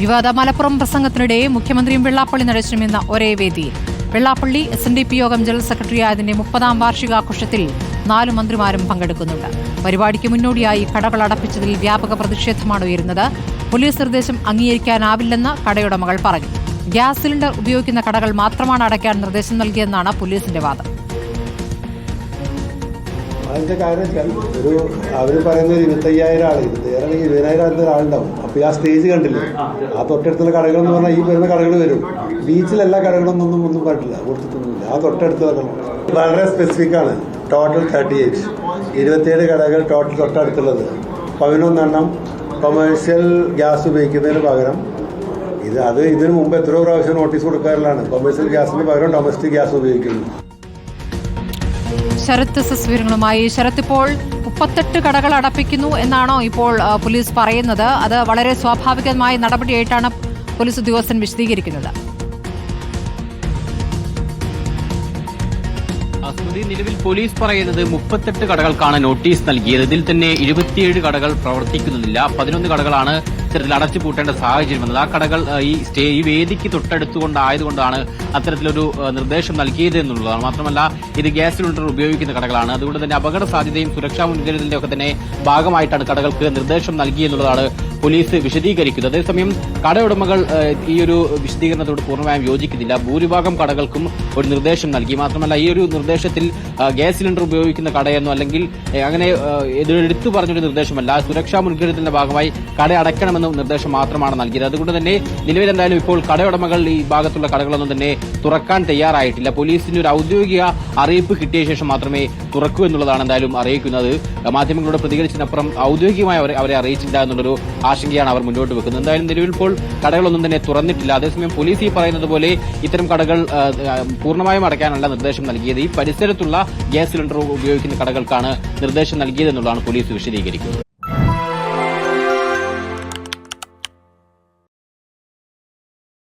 വിവാദ മലപ്പുറം പ്രസംഗത്തിനിടെ മുഖ്യമന്ത്രിയും വെള്ളാപ്പള്ളി നടേശനും എന്ന ഒരേ വേദിയിൽ. Vellappally S N D P Yogam general secretary ആയതിന്റെ മുപ്പതാം വാർഷികാഘോഷത്തിൽ നാലു മന്ത്രിമാരും പങ്കെടുക്കുന്നുണ്ട്. പരിപാടിക്ക് മുന്നോടിയായി കടകൾ അടപ്പിച്ചതിൽ വ്യാപക പ്രതിഷേധമാണ് ഉയരുന്നത്. പോലീസ് നിർദ്ദേശം അംഗീകരിക്കാനാവില്ലെന്ന് കടയുടമകൾ പറഞ്ഞു. ഗ്യാസ് സിലിണ്ടർ ഉപയോഗിക്കുന്ന കടകൾ മാത്രമാണ് അടയ്ക്കാൻ നിർദ്ദേശം നൽകിയെന്നാണ് പോലീസിന്റെ വാദം. അതിന്റെ കാര്യം വെച്ചാൽ ഒരു അവർ പറയുന്നത് ഇരുപത്തയ്യായിരം ആൾ ഇരുപത്തയ്യായിരം അല്ലെങ്കിൽ ഇരുപതിനായിരം അടുത്ത ഒരാളുണ്ടാവും. അപ്പോൾ ആ സ്റ്റേജ് കണ്ടില്ലേ? ആ തൊട്ടടുത്തുള്ള കടകൾ എന്ന് പറഞ്ഞാൽ ഈ വരുന്ന കടകൾ വരും. ബീച്ചിൽ എല്ലാ കടകളൊന്നും ഒന്നും ഒന്നും പറ്റില്ല കൊടുത്തിട്ടൊന്നുമില്ല. ആ തൊട്ടടുത്ത കടകൾ വളരെ സ്പെസിഫിക് ആണ്. ടോട്ടൽ തേർട്ടി എയ്റ്റ് ഇരുപത്തിയേഴ് കടകൾ ടോട്ടൽ തൊട്ടടുത്തുള്ളത്. പതിനൊന്നെണ്ണം കൊമേഴ്ഷ്യൽ ഗ്യാസ് ഉപയോഗിക്കുന്നതിന് പകരം. ഇത് അത് ഇതിനു മുമ്പ് എത്രയോ പ്രാവശ്യം നോട്ടീസ് കൊടുക്കാറുള്ളതാണ്. കൊമേഴ്ഷ്യൽ ഗ്യാസിന് പകരം ഡൊമസ്റ്റിക് ഗ്യാസ് ഉപയോഗിക്കുന്നു. ശരത്ത് വിവരങ്ങളുമായി ശരത്ത് ഇപ്പോൾ മുപ്പത്തെട്ട് കടകൾ അടപ്പിക്കുന്നു എന്നാണോ ഇപ്പോൾ പോലീസ് പറയുന്നത്. അത് വളരെ സ്വാഭാവികമായ നടപടിയായിട്ടാണ് പോലീസ് ഉദ്യോഗസ്ഥൻ വിശദീകരിക്കുന്നത്. സ്മൃതി നിലവിൽ പോലീസ് പറയുന്നത് മുപ്പത്തെട്ട് കടകൾക്കാണ് നോട്ടീസ് നൽകിയത്. ഇതിൽ തന്നെ ഇരുപത്തിയേഴ് കടകൾ പ്രവർത്തിക്കുന്നില്ല. പതിനൊന്ന് കടകളാണ് ഇത്തരത്തിൽ അടച്ചുപൂട്ടേണ്ട സാഹചര്യം വന്നത്. ആ കടകൾ ഈ സ്റ്റേ ഈ വേദിക്ക് തൊട്ടടുത്തുകൊണ്ടായതുകൊണ്ടാണ് അത്തരത്തിലൊരു നിർദ്ദേശം നൽകിയത് എന്നുള്ളതാണ്. മാത്രമല്ല ഇത് ഗ്യാസ് സിലിണ്ടർ ഉപയോഗിക്കുന്ന കടകളാണ്. അതുകൊണ്ട് തന്നെ അപകട സാധ്യതയും സുരക്ഷാ മുൻകരുതലിന്റെ ഒക്കെ തന്നെ ഭാഗമായിട്ടാണ് കടകൾക്ക് നിർദ്ദേശം നൽകിയെന്നുള്ളതാണ് പോലീസ് വിശദീകരിക്കുന്നത് അതേസമയം കടയുടമകൾ ഈ ഒരു വിശദീകരണത്തോട് പൂർണമായും യോജിക്കുന്നില്ല. ഭൂരിഭാഗം കടകൾക്കും ഒരു നിർദ്ദേശം നൽകി. മാത്രമല്ല ഈ ഒരു നിർദ്ദേശത്തിൽ ഗ്യാസ് സിലിണ്ടർ ഉപയോഗിക്കുന്ന കടയെന്നോ അല്ലെങ്കിൽ അങ്ങനെ എടുത്തു പറഞ്ഞൊരു നിർദ്ദേശമല്ല. സുരക്ഷാ മുൻകരുതലിന്റെ ഭാഗമായി കട അടയ്ക്കണമെന്ന നിർദ്ദേശം മാത്രമാണ് നൽകിയത്. അതുകൊണ്ട് തന്നെ നിലവിൽ എന്തായാലും ഇപ്പോൾ കടയുടമകൾ ഈ ഭാഗത്തുള്ള കടകളൊന്നും തന്നെ തുറക്കാൻ തയ്യാറായിട്ടില്ല. പോലീസിന് ഒരു ഔദ്യോഗിക അറിയിപ്പ് കിട്ടിയ ശേഷം മാത്രമേ തുറക്കൂ എന്നുള്ളതാണ് എന്തായാലും അറിയിക്കുന്നത്. മാധ്യമങ്ങളോട് പ്രതികരിച്ചതിനപ്പുറം ഔദ്യോഗികമായി അവരെ അറിയിച്ചില്ല എന്നുള്ളൊരു ആശങ്കയാണ് അവർ മുന്നോട്ട് വെക്കുന്നത്. എന്തായാലും നിലവിൽ ഇപ്പോൾ കടകളൊന്നും തന്നെ തുറന്നിട്ടില്ല. അതേസമയം പോലീസ് ഈ പറയുന്നത് പോലെ ഇത്തരം കടകൾ പൂർണമായും അടയ്ക്കാനുള്ള നിർദ്ദേശം നൽകിയത്. ഈ പരിസരത്തുള്ള ഗ്യാസ് സിലിണ്ടർ ഉപയോഗിക്കുന്ന കടകൾക്കാണ് നിർദ്ദേശം നൽകിയതെന്നുള്ളതാണ് പോലീസ് വിശദീകരിക്കുന്നത്.